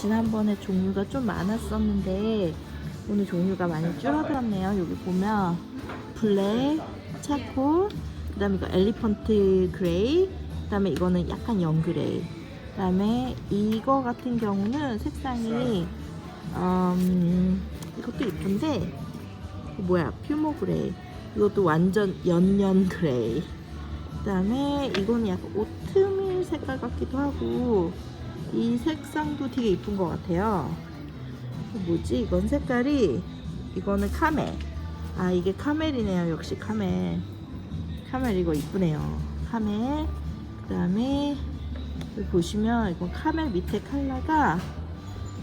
지난번에 종류가 좀 많았었는데 오늘 종류가 많이 줄어들었네요. 여기 보면 블랙, 차콜, 그 다음에 이거 엘리펀트 그레이, 그 다음에 이거는 약간 영그레이. 그 다음에 이거 같은 경우는 색상이 음, 이것도 이거 뭐야 퓨모 그레이. 이것도 완전 연연 그레이. 그 다음에 이거는 약간 오트밀 색깔 같기도 하고 이 색상도 되게 이쁜 것 같아요. 이거 뭐지? 이건 색깔이 이거는 카멜. 아 이게 카멜이네요. 역시 카멜. 카멜 이거 이쁘네요. 카멜. 그다음에 여기 보시면 이건 카멜 밑에 컬러가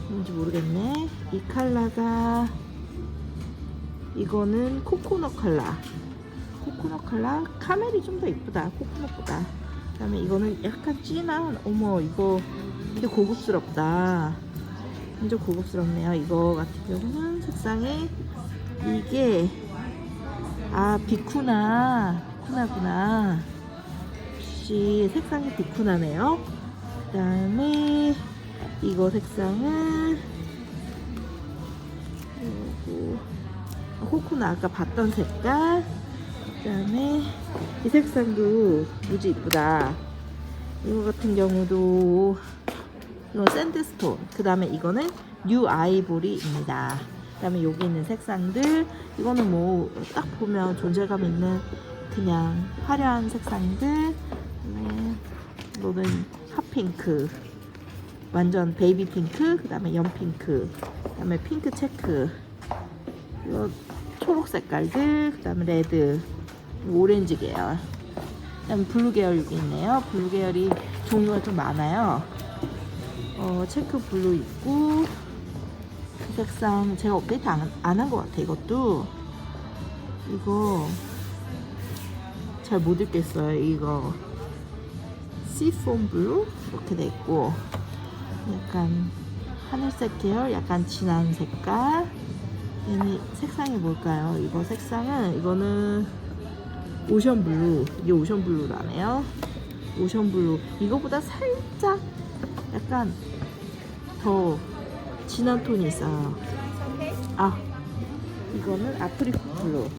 뭔지 모르겠네. 이 컬러가 이거는 코코넛 컬러. 코코넛 컬러 카멜이 좀 더 이쁘다. 코코넛보다. 그다음에 이거는 약간 진한 어머 이거 되게 고급스럽다. 완전 고급스럽네요. 이거 같은 경우는 색상이 이게 아 비쿠나 비쿠나구나. 역시 색상이 비쿠나네요. 그다음에 이거 색상은 요거 코코넛 아까 봤던 색깔. 그다음에 이 색상도 무지 이쁘다. 이거 같은 경우도 이건 샌드스톤. 그 다음에 이거는 뉴 아이보리입니다. 그 다음에 여기 있는 색상들. 이거는 뭐 딱 보면 존재감 있는 그냥 화려한 색상들. 그다음에 이거는 핫핑크. 완전 베이비 핑크. 그 다음에 연핑크. 그 다음에 핑크 체크. 이거 초록 색깔들. 그 다음에 레드. 오렌지 계열. 그다음 블루 계열 여기 있네요. 블루 계열이 종류가 좀 많아요. 어, 체크 블루 있고 이 색상 제가 업데이트 안 한 것 같아 이것도. 이거 잘 못 읽겠어요 이거. 시폰 블루 이렇게 돼 있고 약간 하늘색 계열 약간 진한 색깔. 얘는 색상이 뭘까요? 이거 색상은 이거는 오션 블루. 이게 오션 블루라네요. 오션 블루. 이거보다 살짝 약간 더 진한 톤이 있어요. 아. 이거는 아프리카 블루